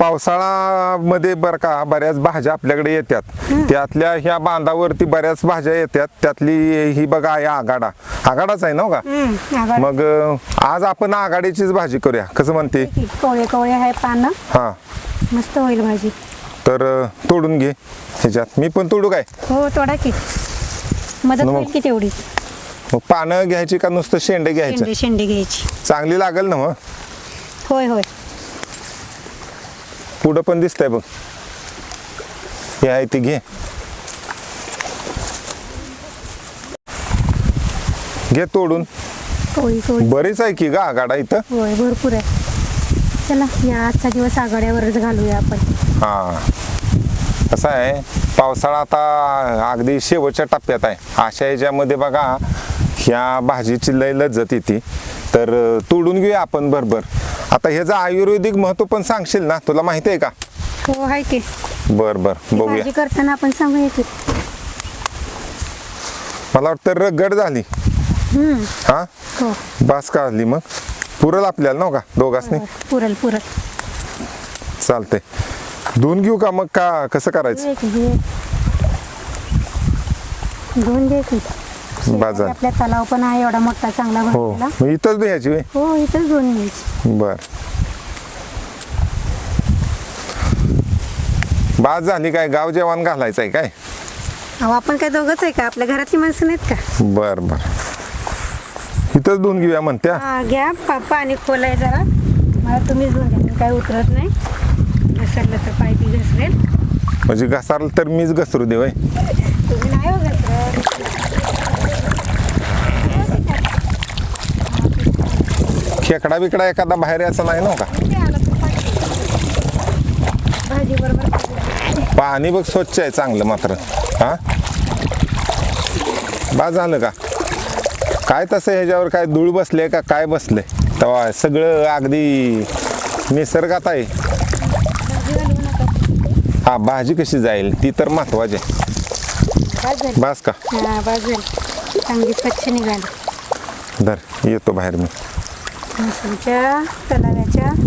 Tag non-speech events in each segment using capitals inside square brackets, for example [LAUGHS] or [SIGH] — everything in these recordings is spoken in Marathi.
तर पावसाळ्यामध्ये बरं का बऱ्याच भाज्या आपल्याकडे येतात त्यातल्या ह्या बांधावरती बऱ्याच भाज्या येतात त्यातली ही बघा आहे आगाडा. आगाडाच आहे ना हो का. मग आज आपण आघाडीचीच भाजी करूया. कसं म्हणते? की कोवळे कोवळे आहे पानं. हा. मस्त होईल भाजी. तर तोडून घे ह्याच्यात. मी पण तोडू काय? हो तोडा की. मदत होईल की तेवढी? मग पानं घ्यायची का नुसतं शेंडे घ्यायचं? शेंडे शेंडे घ्यायची. चांगली लागेल ना मग? होय होय. पुढं पण दिसतंय बघ. हे आहे ती घे. घे तोडून. बरीच आहे की गा आगाडा इथं? होय भरपूर आहे. चला या आजचा दिवस आघाड्यावरच घालूया आपण. हा. कसं आहे. पावसाळा आता अगदी शेवटच्या टप्प्यात आहे. अशा ह्याच्यामध्ये बघा ह्या भाजीची लय लज्जत येते. तर तोडून घेऊया आपण बरोबर. आता ह्याचं आयुर्वेदिक महत्त्व पण सांगशील ना तुला माहिती आहे का? हो आहे की. बर बर बघूया. भाजी करताना आपण सांगूया की. मला वाटतं रगड झाली. हम्म, हा? हो. बास का आली मग? पुरल आपल्याला ना हो का दोघांनी पुरल पुरल. चालते धुवून घेऊ का मग? का कसं करायचं. धुवून घे की बाजार. आपल्या तलाव पण आहे एवढा मोठा चांगला हो. भरलेला. मग इथंच द्यायची होय? हो इथंच धुवून घ्यायची बर. बाद झाली काय? गाव जेवण घालायचं आहे काय? अहो आपण काय दोघंच आहे का? आपल्या घरातली माणसं नाहीत का? बर बर. इथंच धुवून घेऊया म्हणत्या. हा, घ्या. पा पाणी खोलाय जरा. मला तुम्हीच धुवून द्या मी काय उतरत नाही. घसरलं तर पाय बी घसरेल. म्हणजे घसारल तर मीच घसरू दे होय तुम्ही नाही हो घसरत खेकडा बिकडा एखादा बाहेर यायचा नाही ना का? पाणी. भाजी बरोबर पाणी बघ स्वच्छ आहे चांगलं मात्र. हा? बाद झालं का? काय तसं ह्याच्यावर काय धूळ बसले का काय बसले? तेव्हा सगळं अगदी निसर्गात आहे. हा भाजी कशी जाईल? ती तर महत्वाची बास का? हा चांगली स्वच्छ निघाली. धर येतो बाहेर मी.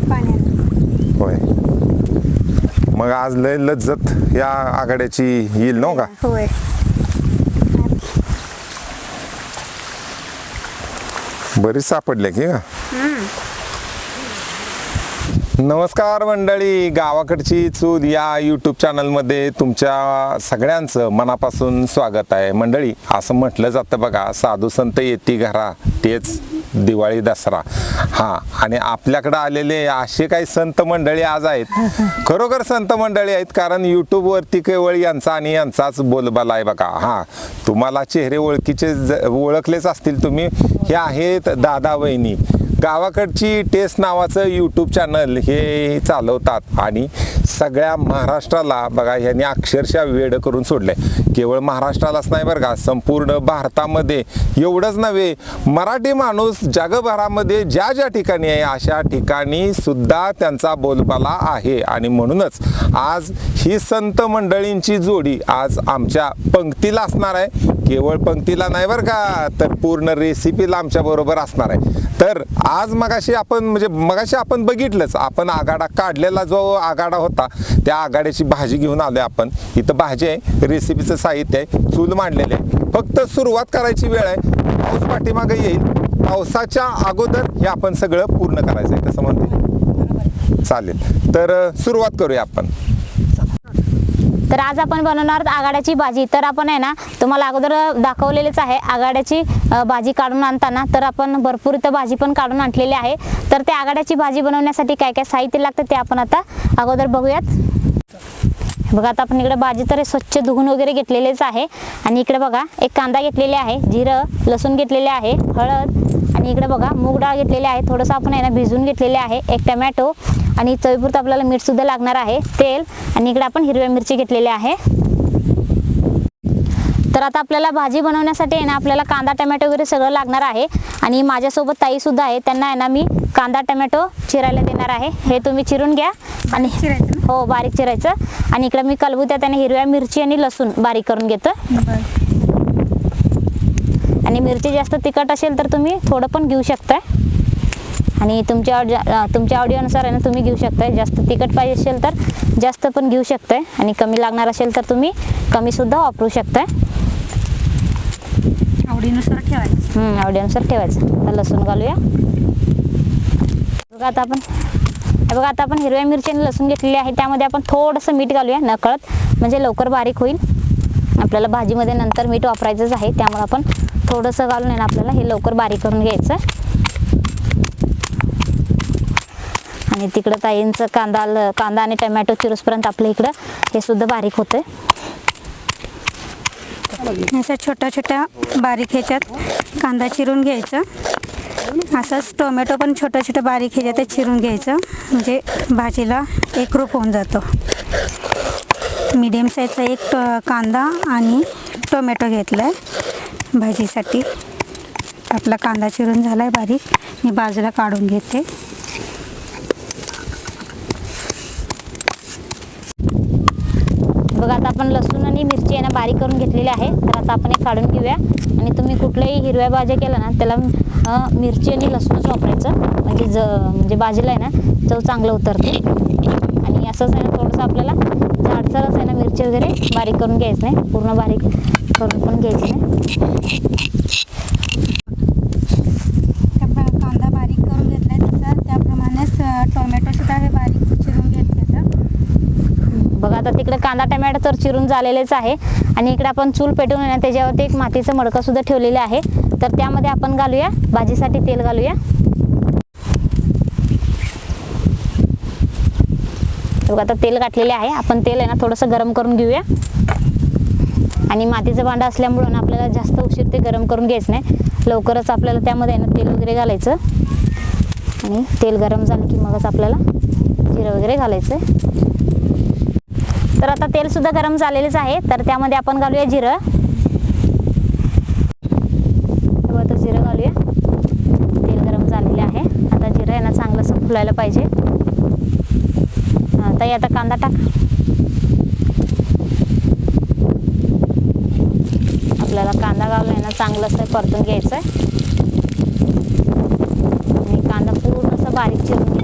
पाण्यात होय. मग आज लय लज्जत या आघाड्याची येईल नव का? होय. बरीच सापडल्या की का नमस्कार मंडळी. गावाकडची चूल या यूट्यूब चॅनलमध्ये तुमच्या सगळ्यांचं मनापासून स्वागत आहे. मंडळी असं म्हटलं जातं बघा साधू संत येती घरा तेच. दिवाळी दसरा. हा आणि आपल्याकडे आलेले असे काही संत मंडळी आज आहेत. [LAUGHS] खरोखर संत मंडळी आहेत कारण यूट्यूबवरती केवळ यांचा आणि यांचाच बोलबाला आहे बघा. हा तुम्हाला चेहरे ओळखीचे ओळखलेच असतील तुम्ही. हे आहेत दादा वहिनी. गावाकडची टेस्ट नावाचं यूट्यूब चॅनल हे चालवतात. आणि सगळ्या महाराष्ट्राला बघा यांनी अक्षरशः वेड करून सोडलंय. केवळ महाराष्ट्रालाच नाही बरं का संपूर्ण भारतामध्ये एवढंच नव्हे मराठी माणूस जगभरामध्ये ज्या ज्या ठिकाणी आहे अशा ठिकाणी सुद्धा त्यांचा बोलबाला आहे. आणि म्हणूनच आज ही संत मंडळींची जोडी आज आमच्या पंक्तीला असणार आहे. केवळ पंक्तीला नाही बरं का तर पूर्ण रेसिपीला आमच्या बरोबर असणार आहे. तर आज मगाशी आपण म्हणजे मगाशी आपण बघितलंच आपण आगाडा काढलेला जो आगाडा होता त्या आगाड्याची भाजी घेऊन आलोय आपण. इथं भाजी आहे रेसिपीचं साहित्य आहे चूल मांडलेले आहे. फक्त सुरुवात करायची वेळ आहे पाऊस पाठीमागे येईल. पावसाच्या अगोदर हे आपण सगळं पूर्ण करायचं आहे कसं म्हणते. चालेल. तर सुरुवात करूया आपण. तर आज आपण बनवणार आहोत आगाड्याची भाजी. तर आपण आहे ना तुम्हाला अगोदर दाखवलेलीच आहे आगाड्याची भाजी काढून आणताना. तर आपण भरपूर इथं भाजी पण काढून आणलेली आहे. तर त्या आगाड्याची भाजी बनवण्यासाठी काय काय साहित्य लागतं ते आपण आता अगोदर बघूयात. बघा आता आपण इकडे भाजी तर स्वच्छ धुवून वगैरे घेतलेलेच आहे. आणि इकडे बघा एक कांदा घेतलेले आहे जिरं लसूण घेतलेले आहे हळद. आणि इकडे बघा मूग डाळ घेतलेले आहे. थोडंसं आपण आहे ना भिजवून घेतलेले आहे. एक टमॅटो आणि चवीपुरतं आपल्याला मीठ सुद्धा लागणार आहे तेल आणि इकडे आपण हिरव्या मिरची घेतलेली आहे. तर आता आपल्याला भाजी बनवण्यासाठी आहे ना आपल्याला कांदा टमॅटो वगैरे सगळं लागणार आहे. आणि माझ्यासोबत ताई सुद्धा आहे त्यांना आहे ना मी कांदा टमॅटो चिरायला देणार आहे. हे तुम्ही चिरून घ्या. आणि चिरायचं? हो बारीक चिरायचं. आणि इकडे मी कलबू त्याने हिरव्या मिरची आणि लसूण बारीक करून घेतो. आणि मिरची जास्त तिखट असेल तर तुम्ही थोडं पण घेऊ शकता आणि तुमच्या तुमच्या आवडीनुसार आहे ना तुम्ही घेऊ शकताय. जास्त तिखट पाहिजे असेल तर जास्त पण घेऊ शकताय. आणि कमी लागणार असेल तर तुम्ही कमीसुद्धा वापरू शकताय. आवडीनुसार ठेवायचं. आवडीनुसार ठेवायचं. तर लसूण घालूया. बघा आता आपण हे बघा आता आपण हिरव्या मिरची लसूण घेतलेली आहे. त्यामध्ये आपण थोडंसं मीठ घालूया नकळत. म्हणजे लवकर बारीक होईल. आपल्याला भाजीमध्ये नंतर मीठ वापरायचंच आहे. त्यामुळे आपण थोडंसं घालून आहे ना आपल्याला हे लवकर बारीक करून घ्यायचं. आणि तिकडं ताईंचं कांदा कांदा आणि टमॅटो चिरूसपर्यंत आपल्या इकडं हे सुद्धा बारीक होतं असं छोट्या छोट्या बारीक ह्याच्यात कांदा चिरून घ्यायचं. असंच टोमॅटो पण छोट्या छोट्या बारीक ह्याच्यात चिरून घ्यायचं. म्हणजे भाजीला एकरूप होऊन जातो. मीडियम साईजचा एक कांदा आणि टोमॅटो घेतला आहे भाजीसाठी. आपला कांदा चिरून झाला आहे बारीक. मी बाजूला काढून घेते बघा आता आपण लसूण आणि मिरची आहे ना बारीक करून घेतलेली आहे. तर आता आपण हे काढून घेऊया. आणि तुम्ही कुठल्याही हिरव्या भाज्या केल्या ना त्याला मिरची आणि लसूणच वापरायचं. म्हणजे ज म्हणजे भाजीला आहे ना चव चांगलं उतरते. आणि असंच आहे ना थोडंसं आपल्याला जाडसरच आहे ना मिरची वगैरे बारीक करून घ्यायचं नाही. पूर्ण बारीक करून पण घ्यायचं नाही कांदा बारीक करून घेतला आहे तसा त्याप्रमाणेच टोमॅटोसुद्धा हे बारीक चिरून घेतल्याचं जातात आता तिकडे कांदा टमॅटो तर चिरून झालेलेच आहे. आणि इकडे आपण चूल पेटवून आहे ना त्याच्यावरती एक मातीचं मडकंसुद्धा ठेवलेलं आहे. तर त्यामध्ये आपण घालूया. भाजीसाठी तेल घालूया. आता तेल गाठलेले आहे. आपण तेल आहे ना थोडंसं गरम करून घेऊया. आणि मातीचं भांडं असल्यामुळं ना आपल्याला जास्त उशीर ते गरम करून घ्यायचं नाही. लवकरच आपल्याला त्यामध्ये आहे ना तेल वगैरे घालायचं. आणि तेल गरम झालं की मगच आपल्याला जिरं वगैरे घालायचं तर आता तेल सुद्धा गरम झालेलेच आहे. तर त्यामध्ये आपण घालूया जिरं. आता जिरं घालूया. तेल गरम झालेले आहे. आता जिरं आहे ना चांगलंसं फुलायला पाहिजे ताई आता कांदा टाक. आपल्याला कांदा घालून आहे ना चांगलंसं परतून घ्यायचं आहे आणि कांदा पूर्ण असं बारीक चिरून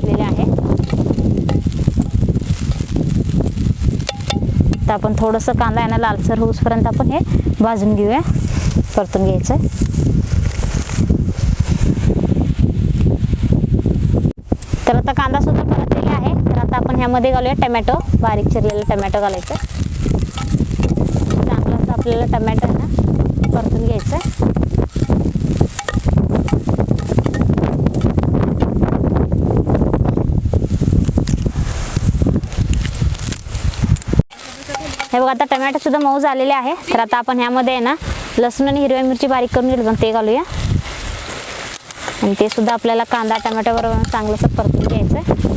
आता तर आपण थोडंसं कांदा आहे ना लालसर होऊसपर्यंत आपण हे भाजून घेऊया. परतून घ्यायचं तर आता कांदा सुद्धा परतलेला आहे. तर आता आपण ह्यामध्ये घालूया टमॅटो. बारीक चिरलेलं टमॅटो घालायचं. चांगलं आपल्याला टमॅटो आहे ना परतून घ्यायचं हे बघा आता टमॅटो सुद्धा मऊ झालेले आहे. तर आता आपण ह्यामध्ये आहे ना लसूण आणि हिरव्या मिरची बारीक करून घेतलं. ते घालूया. आणि ते सुद्धा आपल्याला कांदा टमॅटो बरोबर चांगलंसं परतून घ्यायचं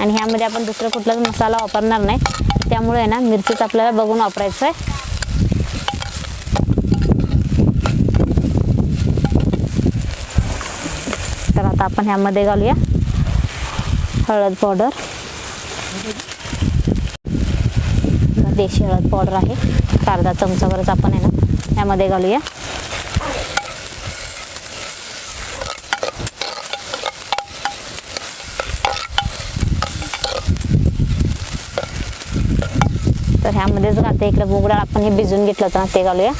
आणि ह्यामध्ये आपण दुसरा कुठलाच मसाला वापरणार नाही. त्यामुळे आहे ना मिरचीच आपल्याला बघून वापरायचं आहे तर आता आपण ह्यामध्ये घालूया. हळद पावडर. देशी हळद पावडर आहे. अर्धा चमचावरच आपण आहे ना यामध्ये घालूया. तर ह्यामध्येच घालते इकडे मूग आपण हे भिजून घेतलं होतं ना ते घालूया.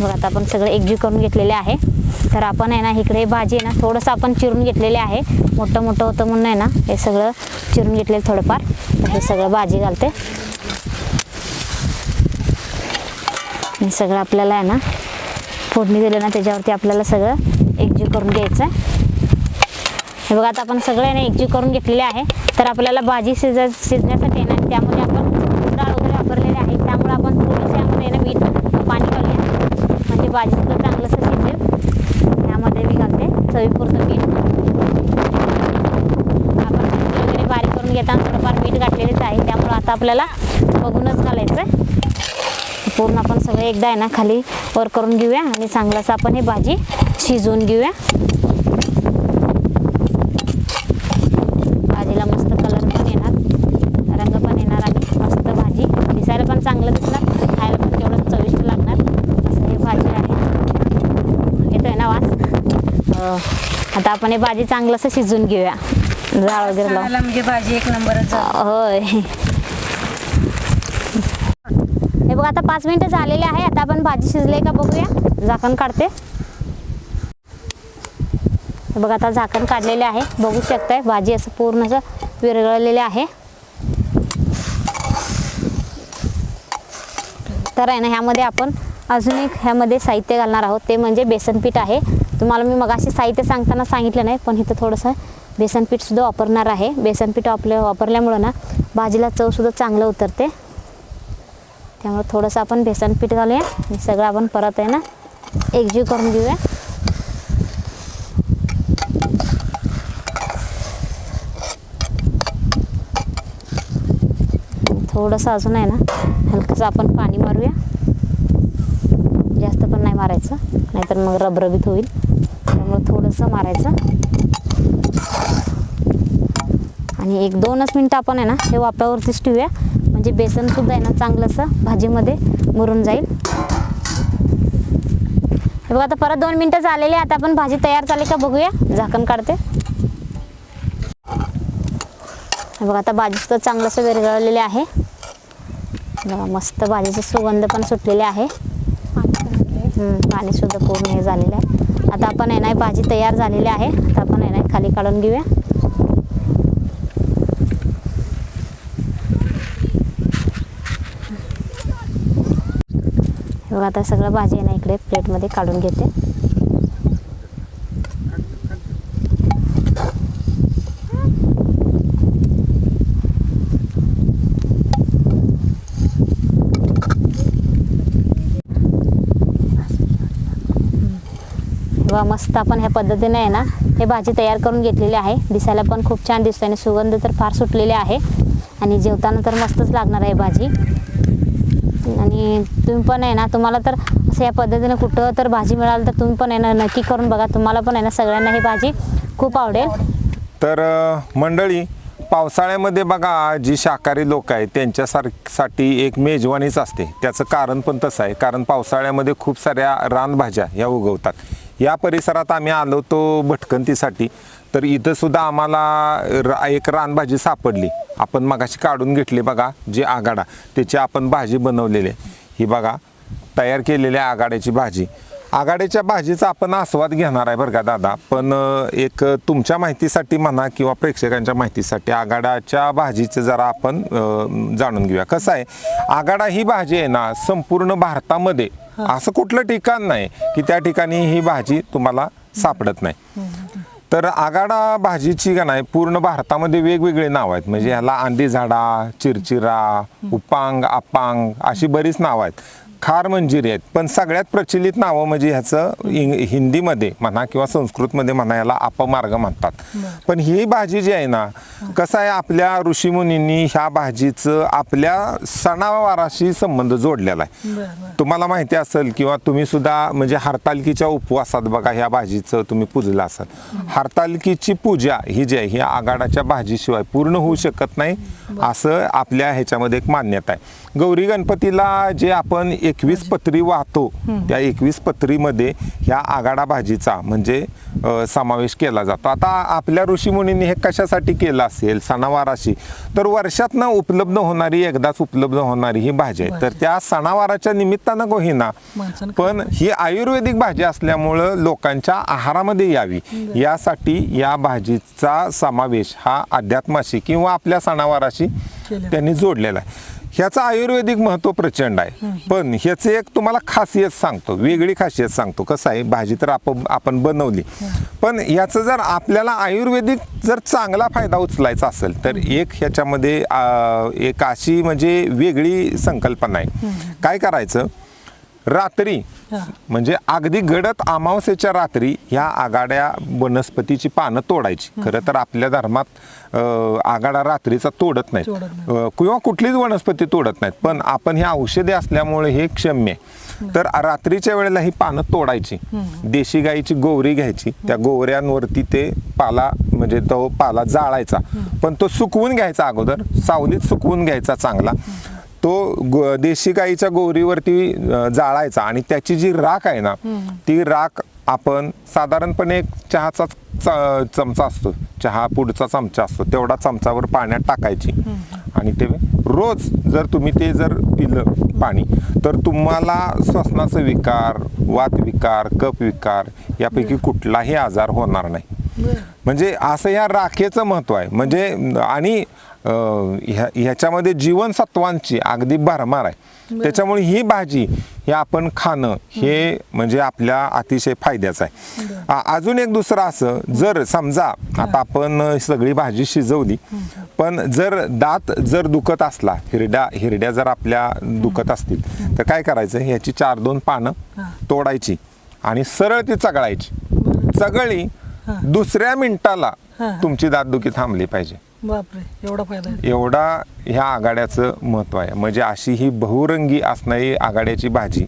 बघा आता आपण सगळं एकजीव करून घेतलेले आहे. तर आपण आहे ना इकडे भाजी आहे ना थोडंसं आपण चिरून घेतलेले आहे. मोठं मोठं होतं म्हणून आहे ना हे सगळं चिरून घेतलेलं थोडंफार. हे सगळं भाजी घालते. हे सगळं आपल्याला आहे ना फोडणी दिलं ना त्याच्यावरती आपल्याला सगळं एकजीव करून घ्यायचं आहे. हे बघा आता आपण सगळं आहे ना एकजीव करून घेतलेले आहे. तर आपल्याला भाजी शिज शिजण्यासाठी आहे ना त्यामध्ये आपण डाळ वगैरे वापरलेले आहे त्यामुळे आपण थोडंसं यामध्ये आहे ना मीठ पाणी घालूया म्हणजे भाजी सुद्धा चांगलंसं शिजेल यामध्ये मी घालते चवीपुरतं मीठ. आपण वगैरे बारीक करून घेताना थोडंफार मीठ घातलेलेच आहे. त्यामुळं आता आपल्याला बघूनच घालायचं आहे. पूर्ण आपण सगळं एकदा आहे ना खाली वर करून घेऊया आणि चांगलंसं आपण ही भाजी शिजवून घेऊया भाजीला मस्त कलर पण येणार रंग पण येणार आणि मस्त भाजी दिसायला पण चांगलं दिसणार खायला हो. आता आपण हे भाजी चांगलंसं शिजून घेऊया. जाळ वगैरे लावून म्हणजे भाजी एक नंबरच झाली. होय. हे बघ आता पाच मिनिटं झालेले आहे. आता आपण भाजी शिजले का बघूया. झाकण काढते. हे बघ आता झाकण काढलेले आहे. बघू शकताय भाजी असं पूर्ण असं विरघळलेले आहे. तर आहे ना ह्यामध्ये आपण अजून एक ह्यामध्ये साहित्य घालणार आहोत. ते म्हणजे बेसनपीठ आहे. तुम्हाला मी मगाशी साहित्य सांगताना सांगितलं नाही पण इथं थोडंसं बेसनपीठसुद्धा वापरणार आहे. बेसनपीठ आपल्या वापरल्यामुळं ना भाजीला चवसुद्धा चांगलं उतरते. त्यामुळे थोडंसं आपण बेसनपीठ घालूया. सगळं आपण परत आहे ना एकजीव करून घेऊया. थोडंसं अजून आहे ना हलकंसं आपण पाणी मारूया. पण नाही मारायचं. नाहीतर मग रबरबीत होईल त्यामुळे थोडंसं मारायचं. आणि एक दोनच मिनटं आपण आहे ना हे वापरावरतीच ठेवूया. म्हणजे बेसनसुद्धा आहे ना चांगलंसं भाजीमध्ये मुरून जाईल. हे बघा आता परत दोन मिनटं झालेली आता आपण भाजी तयार झाली का बघूया. झाकण काढते. हे बघा आता भाजी सुद्धा चांगलंसं विरघळलेले आहे. बघा मस्त भाजीचा सुगंध पण सुटलेले आहे. पाणी सुद्धा पूर्ण हे झालेलं आहे. आता आपण आहे नाही भाजी तयार झालेली आहे. आता आपण आहे नाही खाली काढून घेऊया. बघा आता सगळं भाजी आहे ना इकडे प्लेटमध्ये काढून घेते. वा मस्त आपण ह्या पद्धतीने आहे ना हे भाजी तयार करून घेतलेली आहे. दिसायला पण खूप छान दिसते आणि सुगंध तर फार सुटलेले आहे. आणि जेवताना तर मस्तच लागणार आहे भाजी. आणि तुम्ही पण आहे ना तुम्हाला तर असं या पद्धतीने कुठं तर भाजी मिळाली तर तुम्ही पण आहे ना नक्की करून बघा. तुम्हाला पण आहे ना सगळ्यांना ही भाजी खूप आवडेल. तर मंडळी पावसाळ्यामध्ये बघा जी शाकाहारी लोक आहेत त्यांच्यासारखीसाठी एक मेजवानीच असते. त्याचं कारण पण तसं आहे. कारण पावसाळ्यामध्ये खूप साऱ्या रानभाज्या ह्या उगवतात. या परिसरात आम्ही आलो होतो भटकंतीसाठी. तर इथं सुद्धा आम्हाला रा- एक रानभाजी सापडली. आपण मगाशी काढून घेतली बघा जी आगाडा. त्याची आपण भाजी बनवलेली आहे. ही बघा तयार केलेल्या आगाड्याची भाजी. आघाडीच्या भाजीचा आपण आस्वाद घेणार आहे बरं का दादा. पण एक तुमच्या माहितीसाठी म्हणा किंवा प्रेक्षकांच्या माहितीसाठी आघाडाच्या भाजीचं जरा आपण जाणून घेऊया. कसं आहे? आघाडा ही भाजी आहे ना संपूर्ण भारतामध्ये असं कुठलं ठिकाण नाही की त्या ठिकाणी ही भाजी तुम्हाला सापडत नाही. तर आगाडा भाजीची का नाही पूर्ण भारतामध्ये वेगवेगळे नाव आहेत. म्हणजे ह्याला अंडी झाडा चिरचिरा उपांग अपांग अशी बरीच नावं आहेत. खार मंजिरी आहेत. पण सगळ्यात प्रचलित नावं म्हणजे ह्याचं इंग हिंदीमध्ये म्हणा किंवा संस्कृतमध्ये म्हणा याला अपमार्ग म्हणतात. पण ही भाजी जी आहे ना कसं आहे आपल्या ऋषीमुनींनी ह्या भाजीचं आपल्या सणावाराशी संबंध जोडलेला आहे. तुम्हाला माहिती असेल किंवा तुम्ही सुद्धा म्हणजे हरतालकीच्या उपवासात बघा ह्या भाजीचं तुम्ही पूजलं असाल. हरतालकीची पूजा ही जी आहे ही आगाडाच्या भाजीशिवाय पूर्ण होऊ शकत नाही. असं आपल्या ह्याच्यामध्ये एक मान्यता आहे. गौरी गणपतीला जे आपण एकवीस पत्री वाहतो त्या एकवीस पत्रीमध्ये ह्या आगाडा भाजीचा म्हणजे समावेश केला जातो. आता आपल्या ऋषीमुनींनी हे कशासाठी केलं असेल? सणावाराशी. तर वर्षातनं उपलब्ध होणारी एकदाच उपलब्ध होणारी ही भाजी आहे. तर त्या सणावाराच्या निमित्तानं माणसानं पण ही आयुर्वेदिक भाजी असल्यामुळं लोकांच्या आहारामध्ये यावी. यासाठी या भाजीचा समावेश हा अध्यात्माशी किंवा आपल्या सणावाराशी. त्यांनी जोडलेला आहे. ह्याचं आयुर्वेदिक महत्त्व प्रचंड आहे. पण ह्याचं एक तुम्हाला खासियत सांगतो वेगळी खासियत सांगतो. कसं आहे भाजी तर आपण आपण बनवली. पण याचं जर आपल्याला आयुर्वेदिक जर चांगला फायदा उचलायचा असेल तर एक ह्याच्यामध्ये एक अशी म्हणजे वेगळी संकल्पना आहे. काय करायचं रात्री. म्हणजे अगदी गडद अमावस्येच्या रात्री ह्या आगाड्या वनस्पतीची पानं तोडायची. खरं तर आपल्या धर्मात आगाडा रात्रीचा तोडत नाहीत. अं, किंवा कुठलीच वनस्पती तोडत नाहीत. पण आपण हे औषधे असल्यामुळे हे क्षम्य. तर रात्रीच्या वेळेला ही पानं तोडायची. देशी गाईची गोवरी घ्यायची. त्या गोवऱ्यांवरती ते पाला म्हणजे तो पाला जाळायचा. पण तो सुकवून घ्यायचा अगोदर. सावलीत सुकवून घ्यायचा चांगला. तो गो- देशी गाईच्या गोवरीवरती अ, जाळायचा आणि त्याची जी राख आहे ना ती राख आपण साधारणपणे एक चहाचा चमचा असतो. चहा पुढचा चमचा असतो. तेवढा चमचावर पाण्यात टाकायची. आणि ते रोज जर तुम्ही ते जर पिलं पाणी तर तुम्हाला श्वसनाचा विकार वात विकार कप विकार यापैकी कुठलाही आजार होणार नाही. म्हणजे असं या राखेचं महत्त्व आहे. म्हणजे आणि ह्या ह्याच्यामध्ये जीवनसत्वांची अगदी भरमार आहे. त्याच्यामुळे ही भाजी हे आपण खाणं हे म्हणजे आपल्या अतिशय फायद्याचं आहे. अजून एक दुसरं असं जर समजा आता आपण सगळी भाजी शिजवली पण जर दात जर दुखत असला हिरड्या हिरड्या जर आपल्या दुखत असतील तर काय करायचं? ह्याची चार दोन पानं तोडायची आणि सरळ ती चगळायची. चगळी दुसऱ्या मिनिटाला तुमची दातदुखी थांबली पाहिजे. बापरे एवढा फायदा आहे. एवढा ह्या आघाड्याचं महत्त्व आहे. म्हणजे अशी ही बहुरंगी असणारी आघाड्याची भाजी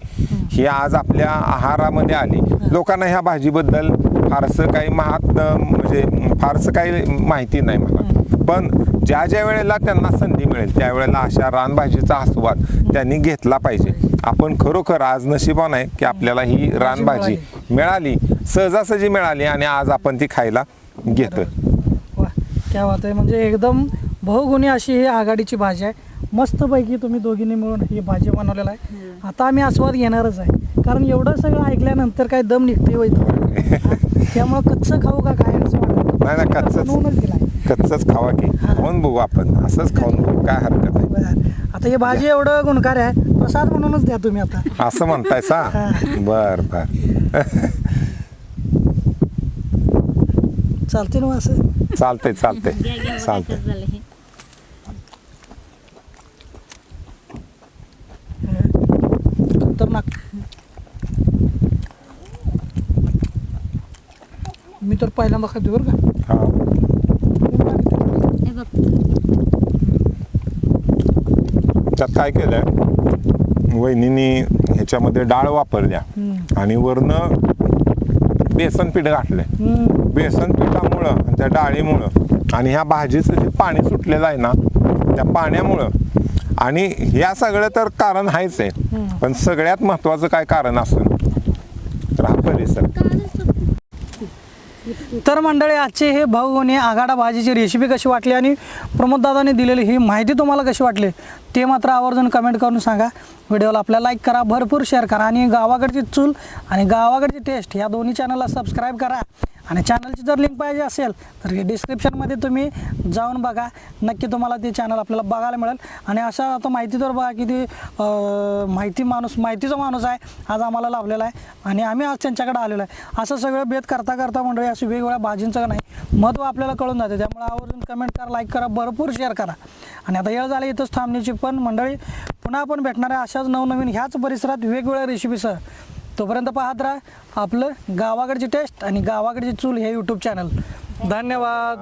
ही आज आपल्या आहारामध्ये आली. लोकांना ह्या भाजीबद्दल फारसं काही महात म्हणजे फारसं काही माहिती नाही मला पण ज्या ज्या वेळेला त्यांना संधी मिळेल त्यावेळेला अशा रानभाजीचा आस्वाद त्यांनी घेतला पाहिजे. आपण खरोखर आज नशिबान आहे की आपल्याला ही रानभाजी मिळाली सहजासहजी मिळाली आणि आज आपण ती खायला घेतोय. वा क्या बात आहे म्हणजे एकदम बहुगुणी अशी ही आघाडीची भाजी आहे. मस्तपैकी तुम्ही दोघींनी मिळून ही भाजी बनवलेला आहे. आता आम्ही आस्वाद घेणारच आहे. कारण एवढं सगळं ऐकल्यानंतर काय दम निघते वैत [LAUGHS] त्यामुळं कच्चं खाऊ का काय असं वाटतं? नाही ना कच्चच. दिलाय. कच्चच खावा की. खाऊन बघू आपण. असंच खाऊन बघू. काय हरकत आहे बरं. आता ही भाजी एवढं गुणकार आहे. प्रसाद म्हणूनच द्या तुम्ही आता. असं म्हणताय सा बर बर. चालते ना असं? चालतंय चालतंय. चालतंय. खतरनाक. मी तर पहिल्यांदा खाते बरं का. हा. त्यात काय केलंय? वहिनीनी ह्याच्यामध्ये डाळ वापरल्या आणि वरनं बेसन पीठ घातलंय. बेसन पिठामुळं आणि त्या डाळीमुळं आणि ह्या भाजीचं जे पाणी सुटलेलं आहे ना त्या पाण्यामुळं. आणि ह्या सगळं तर कारण आहेच आहे. पण सगळ्यात महत्वाचं काय कारण असेल तर हा परिसर. तर मंडळी आजचे हे भाऊने आघाडा भाजीची रेसिपी कशी वाटली आणि प्रमोददादाने दिलेली ही माहिती तुम्हाला कशी वाटली ते मात्र आवर्जून कमेंट करून सांगा. व्हिडिओला आपल्या लाईक करा भरपूर शेअर करा आणि गावाकडची चूल आणि गावाकडची टेस्ट या दोन्ही चॅनलला सबस्क्राईब करा. आणि चॅनलची जर लिंक पाहिजे असेल तर डिस्क्रिप्शनमध्ये तुम्ही जाऊन बघा. नक्की तुम्हाला ते चॅनल आपल्याला बघायला मिळेल. आणि अशा आता माहिती तर बघा की ती माहिती माणूस माहितीचा माणूस आहे. आज आम्हाला लाभलेला आहे. आणि आम्ही आज त्यांच्याकडे आलेलो आहे. असं सगळं भेद करता करता मंडळी अशी वेगवेगळ्या भाजींचं नाही महत्त्व आपल्याला कळून जाते. त्यामुळे आवर्जून कमेंट करा लाईक करा भरपूर शेअर करा. आणि आता वेळ झाली इथंच थांबण्याची पण मंडळी पुन्हा आपण भेटणार आहे अशाच नवनवीन ह्याच परिसरात वेगवेगळ्या रेसिपीसह तोपर्यंत पाहत राहा आपलं गावाकडची टेस्ट आणि गावाकडची चूल हे यूट्यूब चॅनल धन्यवाद.